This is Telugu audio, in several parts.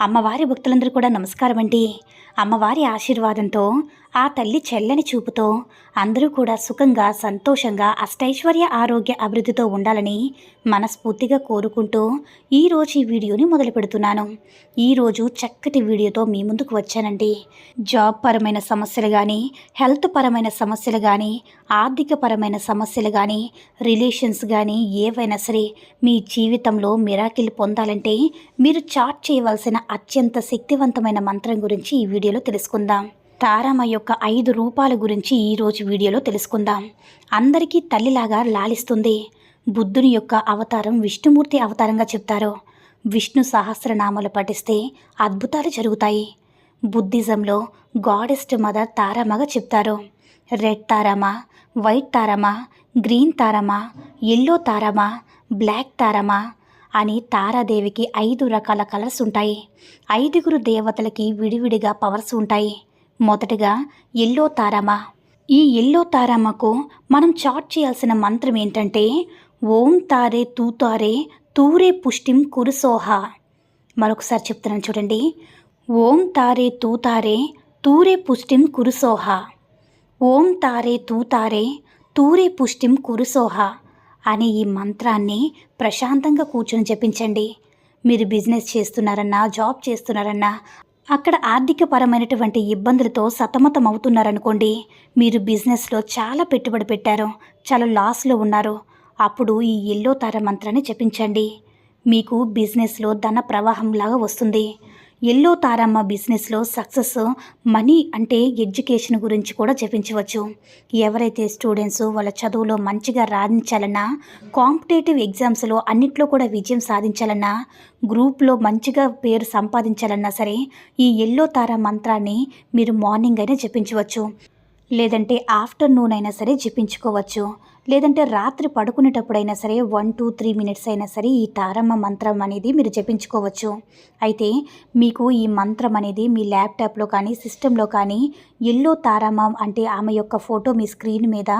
అమ్మవారి భక్తులందరూ కూడా నమస్కారం అండి అమ్మవారి ఆశీర్వాదంతో ఆ తల్లి చెల్లని చూపుతో అందరూ కూడా సుఖంగా సంతోషంగా అష్టైశ్వర్య ఆరోగ్య అభివృద్ధితో ఉండాలని మనస్ఫూర్తిగా కోరుకుంటూ ఈరోజు ఈ వీడియోని మొదలు పెడుతున్నాను. ఈరోజు చక్కటి వీడియోతో మీ ముందుకు వచ్చానండి. జాబ్ పరమైన సమస్యలు కానీ హెల్త్ పరమైన సమస్యలు కానీ ఆర్థిక పరమైన సమస్యలు కానీ రిలేషన్స్ కానీ ఏవైనా సరే మీ జీవితంలో మిరాకిల్ పొందాలంటే మీరు చాట్ చేయవలసిన అత్యంత శక్తివంతమైన మంత్రం గురించి ఈ వీడియోలో తెలుసుకుందాం. తారమ్మ యొక్క ఐదు రూపాల గురించి ఈరోజు వీడియోలో తెలుసుకుందాం. అందరికీ తల్లిలాగా లాలిస్తుంది. బుద్ధుని యొక్క అవతారం విష్ణుమూర్తి అవతారంగా చెప్తారు విష్ణు సహస్రనామాలు పఠిస్తే అద్భుతాలు జరుగుతాయి. బుద్ధిజంలో గాడెస్ట్ మదర్ తారమ్మగా చెప్తారు red Taramma white Taramma green Taramma yellow Taramma black Taramma అని తారాదేవికి ఐదు రకాల కలర్స్ ఉంటాయి. ఐదుగురు దేవతలకి విడివిడిగా పవర్స్ ఉంటాయి. మొదటగా ఎల్లో తారమ. ఈ ఎల్లో తారమ్మకు మనం చాట్ చేయాల్సిన మంత్రం ఏంటంటే ఓం తారే తూతారే తూరే పుష్టిం కురుసోహ మరొకసారి చెప్తున్నాను చూడండి. ఓం తారే తూతారే తూరే పుష్టిం కురుసోహ ఓం తారే తూతారే తూరే పుష్టిం కురుసోహ అనే ఈ మంత్రాన్ని ప్రశాంతంగా కూర్చొని జపించండి మీరు బిజినెస్ చేస్తున్నారన్నా జాబ్ చేస్తున్నారన్నా అక్కడ ఆర్థికపరమైనటువంటి ఇబ్బందులతో సతమతం అవుతున్నారనుకోండి మీరు బిజినెస్లో చాలా పెట్టుబడి పెట్టారు చాలా లాస్లో ఉన్నారు. అప్పుడు ఈ ఎల్లో తార మంత్రాన్ని జపించండి మీకు బిజినెస్లో ధన ప్రవాహంలాగా వస్తుంది. ఎల్లో తారమ్మ బిజినెస్లో సక్సెస్ మనీ అంటే ఎడ్యుకేషన్ గురించి కూడా చెప్పించవచ్చు. ఎవరైతే స్టూడెంట్స్ వాళ్ళ చదువులో మంచిగా రాణించాలన్నా కాంపిటేటివ్ ఎగ్జామ్స్లో అన్నిట్లో కూడా విజయం సాధించాలన్నా గ్రూప్లో మంచిగా పేరు సంపాదించాలన్నా సరే ఈ ఎల్లో తార మంత్రాన్ని మీరు మార్నింగ్ అయినా చెప్పించవచ్చు. లేదంటే ఆఫ్టర్నూన్ అయినా సరే చెప్పించుకోవచ్చు. లేదంటే రాత్రి పడుకునేటప్పుడైనా సరే వన్ టూ త్రీ మినిట్స్ అయినా సరే ఈ తారమ్మ మంత్రం అనేది మీరు జపించుకోవచ్చు. అయితే మీకు ఈ మంత్రం అనేది మీ ల్యాప్టాప్లో కానీ సిస్టంలో కానీ ఎల్లో తారమ్మ అంటే ఆమె యొక్క ఫోటో మీ స్క్రీన్ మీద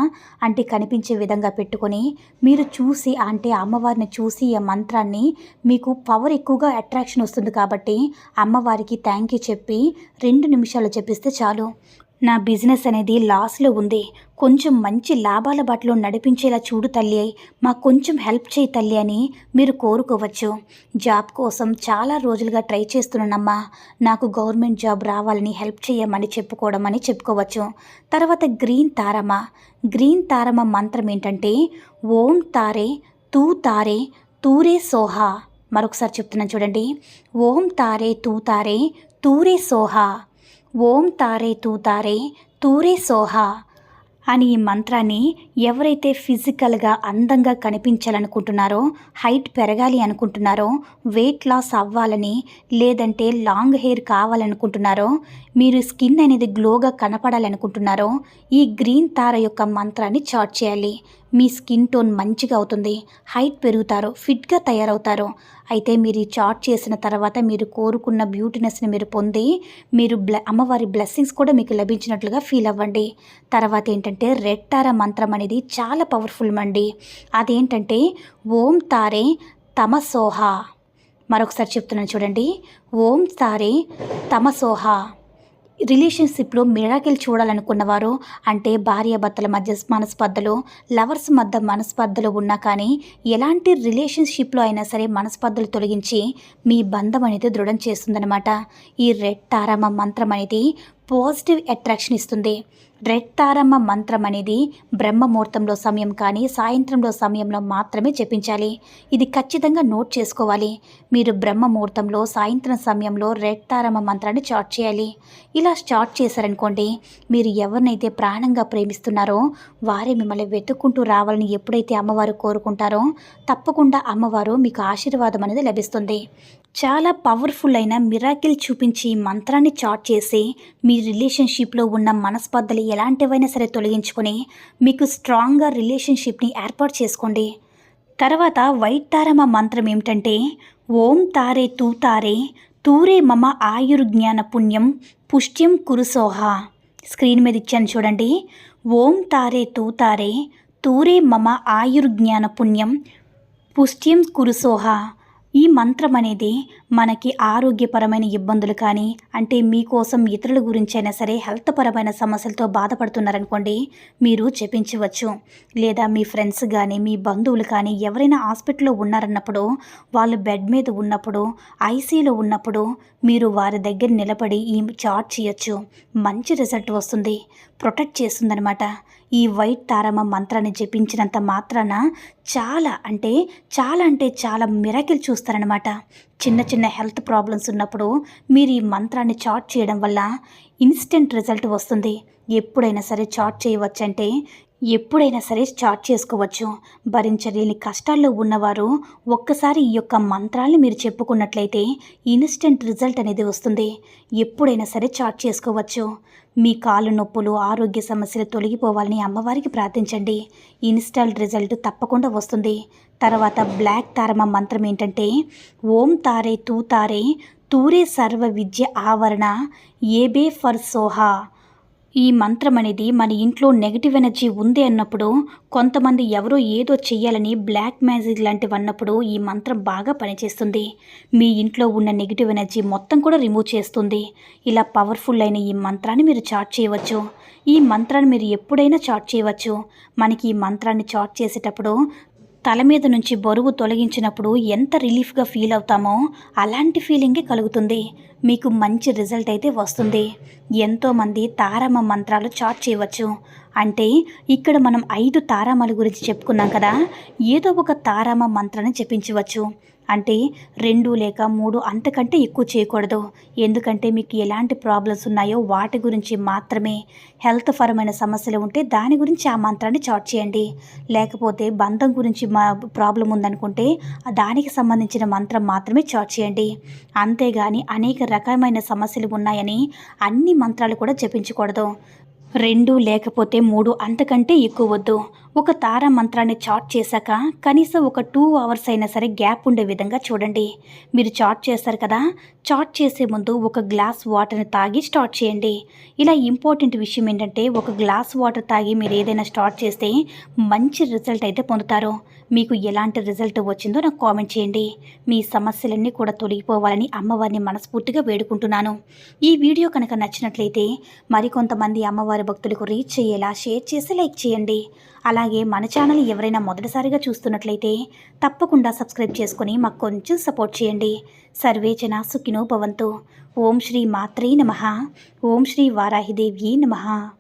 అంటే కనిపించే విధంగా పెట్టుకొని మీరు చూసి అంటే అమ్మవారిని చూసి ఈ మంత్రాన్ని మీకు పవర్ ఎక్కువగా అట్రాక్షన్ వస్తుంది కాబట్టి అమ్మవారికి థ్యాంక్ యూ చెప్పి రెండు నిమిషాలు చెప్పిస్తే చాలు. నా బిజినెస్ అనేది లాస్లో ఉంది. కొంచెం మంచి లాభాల బాటలో నడిపించేలా చూడు తల్లి మాకు కొంచెం హెల్ప్ చేయి తల్లి అని మీరు కోరుకోవచ్చు. జాబ్ కోసం చాలా రోజులుగా ట్రై చేస్తున్నానమ్మా. నాకు గవర్నమెంట్ జాబ్ రావాలని హెల్ప్ చేయమని చెప్పుకోవడం అని చెప్పుకోవచ్చు. తర్వాత గ్రీన్ తారమ గ్రీన్ తారమ మంత్రం ఏంటంటే ఓం తారే తూ తారే తూరే సోహా. మరొకసారి చెప్తున్నాను చూడండి. ఓం తారే తూ తారే తూరే సోహా. ఓం తారే తూ తారే తూరే సోహా అని ఈ మంత్రాన్ని ఎవరైతే ఫిజికల్గా అందంగా కనిపించాలనుకుంటున్నారో హైట్ పెరగాలి అనుకుంటున్నారో వెయిట్ లాస్ అవ్వాలని లేదంటే లాంగ్ హెయిర్ కావాలనుకుంటున్నారో మీరు స్కిన్ అనేది గ్లోగా కనపడాలనుకుంటున్నారో ఈ గ్రీన్ తార యొక్క మంత్రాన్ని చాట్ చేయాలి. మీ స్కిన్ టోన్ మంచిగా అవుతుంది హైట్ పెరుగుతారు ఫిట్గా తయారవుతారు. అయితే మీరు ఈ చాట్ చేసిన తర్వాత మీరు కోరుకున్న బ్యూటీనెస్ని మీరు పొంది మీరు బ్ల అమ్మవారి బ్లెస్సింగ్స్ కూడా మీకు లభించినట్లుగా ఫీల్ అవ్వండి. తర్వాత ఏంటంటే రెడ్ తార మంత్రం అనేది చాలా పవర్ఫుల్ అండి అదేంటంటే ఓం తారే తమసోహ. మరొకసారి చెప్తున్నాను చూడండి. ఓం తారే తమసోహ. రిలేషన్షిప్లో మిరాకిల్ చూడాలనుకున్నవారు అంటే భార్యాభర్తల మధ్య మనస్పర్ధలు లవర్స్ మధ్య మనస్పర్ధలు ఉన్నా కానీ ఎలాంటి రిలేషన్షిప్లో అయినా సరే మనస్పర్ధలు తొలగించి మీ బంధం అనేది దృఢం చేస్తుందన్నమాట. ఈ రెడ్ తారామ మంత్రం అనేది పాజిటివ్ అట్రాక్షన్ ఇస్తుంది. రెడ్ తారమ్మ మంత్రం అనేది బ్రహ్మముహూర్తంలో సమయం కానీ సాయంత్రంలో సమయంలో మాత్రమే జపించాలి ఇది ఖచ్చితంగా నోట్ చేసుకోవాలి. మీరు బ్రహ్మముహూర్తంలో సాయంత్రం సమయంలో రెడ్ తారమ్మ మంత్రాన్ని చాట్ చేయాలి. ఇలా స్టార్ట్ చేశారనుకోండి మీరు ఎవరినైతే ప్రాణంగా ప్రేమిస్తున్నారో వారే మిమ్మల్ని వెతుక్కుంటూ రావాలని ఎప్పుడైతే అమ్మవారు కోరుకుంటారో తప్పకుండా అమ్మవారు మీకు ఆశీర్వాదం అనేది లభిస్తుంది. చాలా పవర్ఫుల్ అయిన మిరాకిల్ చూపించి మంత్రాన్ని చాట్ చేసి మీ రిలేషన్షిప్లో ఉన్న మనస్పర్ధలు ఎలాంటివైనా సరే తొలగించుకొని మీకు స్ట్రాంగ్గా రిలేషన్షిప్ని ఏర్పాటు చేసుకోండి. తర్వాత వైట్ తారమ మంత్రం ఏమిటంటే ఓం తారే తూ తారే తూరే మమ ఆయుర్జ్ఞాన పుణ్యం పుష్ట్యం కురుసోహ స్క్రీన్ మీద ఇచ్చాను చూడండి. ఓం తారే తూ తారే తూరే మమ ఆయుర్జ్ఞాన పుణ్యం పుష్ట్యం కురుసోహ ఈ మంత్రం అనేది మనకి ఆరోగ్యపరమైన ఇబ్బందులు కానీ అంటే మీకోసం ఇతరుల గురించి అయినా సరే హెల్త్ పరమైన సమస్యలతో బాధపడుతున్నారనుకోండి మీరు చెప్పించవచ్చు లేదా మీ ఫ్రెండ్స్ కానీ మీ బంధువులు కానీ ఎవరైనా హాస్పిటల్లో ఉన్నారన్నప్పుడు వాళ్ళు బెడ్ మీద ఉన్నప్పుడు ఐసీలో ఉన్నప్పుడు మీరు వారి దగ్గర నిలబడి ఈ చాట్ చేయొచ్చు. మంచి రిజల్ట్ వస్తుంది. ప్రొటెక్ట్ చేస్తుందనమాట ఈ వైట్ తారమ మంత్రాన్ని జపించినంత మాత్రాన చాలా అంటే చాలా అంటే చాలా మిరకిల్ చూస్తారనమాట చిన్న చిన్న హెల్త్ ప్రాబ్లమ్స్ ఉన్నప్పుడు మీరు ఈ మంత్రాన్ని చాట్ చేయడం వల్ల ఇన్స్టెంట్ రిజల్ట్ వస్తుంది. ఎప్పుడైనా సరే చాట్ చేయవచ్చంటే ఎప్పుడైనా సరే స్టార్ట్ చేసుకోవచ్చు. భరించలేని కష్టాల్లో ఉన్నవారు ఒక్కసారి ఈ యొక్క మంత్రాలను మీరు చెప్పుకున్నట్లయితే ఇన్స్టెంట్ రిజల్ట్ అనేది వస్తుంది. ఎప్పుడైనా సరే చాట్ చేసుకోవచ్చు. మీ కాలు నొప్పులు ఆరోగ్య సమస్యలు తొలగిపోవాలని అమ్మవారికి ప్రార్థించండి. ఇన్స్టాల్ రిజల్ట్ తప్పకుండా వస్తుంది. తర్వాత బ్లాక్ తారమ మంత్రం ఏంటంటే ఓం తారే తూ తారే తూరే సర్వ విద్య ఆవరణ ఏబే ఫర్ సోహా. ఈ మంత్రం అనేది మన ఇంట్లో నెగిటివ్ ఎనర్జీ ఉంది అన్నప్పుడు కొంతమంది ఎవరో ఏదో చెయ్యాలని బ్లాక్ మ్యాజిక్ లాంటివి అన్నప్పుడు ఈ మంత్రం బాగా పనిచేస్తుంది. మీ ఇంట్లో ఉన్న నెగిటివ్ ఎనర్జీ మొత్తం కూడా రిమూవ్ చేస్తుంది. ఇలా పవర్ఫుల్ అయిన ఈ మంత్రాన్ని మీరు చాట్ చేయవచ్చు. ఈ మంత్రాన్ని మీరు ఎప్పుడైనా చాట్ చేయవచ్చు. మనకి ఈ మంత్రాన్ని చాట్ చేసేటప్పుడు తల మీద నుంచి బరువు తొలగించినప్పుడు ఎంత రిలీఫ్గా ఫీల్ అవుతామో అలాంటి ఫీలింగే కలుగుతుంది. మీకు మంచి రిజల్ట్ అయితే వస్తుంది. ఎంతోమంది తారమ మంత్రాలు చాట్ చేయవచ్చు. అంటే ఇక్కడ మనం ఐదు తారామల గురించి చెప్పుకున్నాం కదా ఏదో ఒక తారామ మంత్రాన్ని చెప్పించవచ్చు అంటే రెండు లేక మూడు అంతకంటే ఎక్కువ చేయకూడదు. ఎందుకంటే మీకు ఎలాంటి ప్రాబ్లమ్స్ ఉన్నాయో వాటి గురించి మాత్రమే హెల్త్ పరమైన సమస్యలు ఉంటే దాని గురించి ఆ మంత్రాన్ని చాట్ చేయండి. లేకపోతే బంధం గురించి మా ప్రాబ్లం ఉందనుకుంటే దానికి సంబంధించిన మంత్రం మాత్రమే చాట్ చేయండి. అంతేగాని అనేక రకమైన సమస్యలు ఉన్నాయని అన్ని మంత్రాలు కూడా జపించకూడదు. రెండు లేకపోతే మూడు అంతకంటే ఎక్కువ వద్దు. ఒక తార మంత్రాన్ని చాట్ చేశాక కనీసం ఒక టూ అవర్స్ అయినా సరే గ్యాప్ ఉండే విధంగా చూడండి. మీరు చాట్ చేస్తారు కదా? చాట్ చేసే ముందు ఒక గ్లాస్ వాటర్ని తాగి స్టార్ట్ చేయండి. ఇలా ఇంపార్టెంట్ విషయం ఏంటంటే ఒక గ్లాస్ వాటర్ తాగి మీరు ఏదైనా స్టార్ట్ చేస్తే మంచి రిజల్ట్ అయితే పొందుతారు. మీకు ఎలాంటి రిజల్ట్ వచ్చిందో నాకు కామెంట్ చేయండి. మీ సమస్యలన్నీ కూడా తొలగిపోవాలని అమ్మవారిని మనస్ఫూర్తిగా వేడుకుంటున్నాను. ఈ వీడియో కనుక నచ్చినట్లయితే మరికొంతమంది అమ్మవారి భక్తులకు రీచ్ అయ్యేలా షేర్ చేసి లైక్ చేయండి. అలాగే మన ఛానల్ ఎవరైనా మొదటిసారిగా చూస్తున్నట్లయితే తప్పకుండా సబ్స్క్రైబ్ చేసుకుని మాకు కొంచెం సపోర్ట్ చేయండి. సర్వేచన సుఖినో భవంతు. ఓం శ్రీ మాత్రే నమ. ఓం శ్రీ వారాహిదేవ్యే నమ.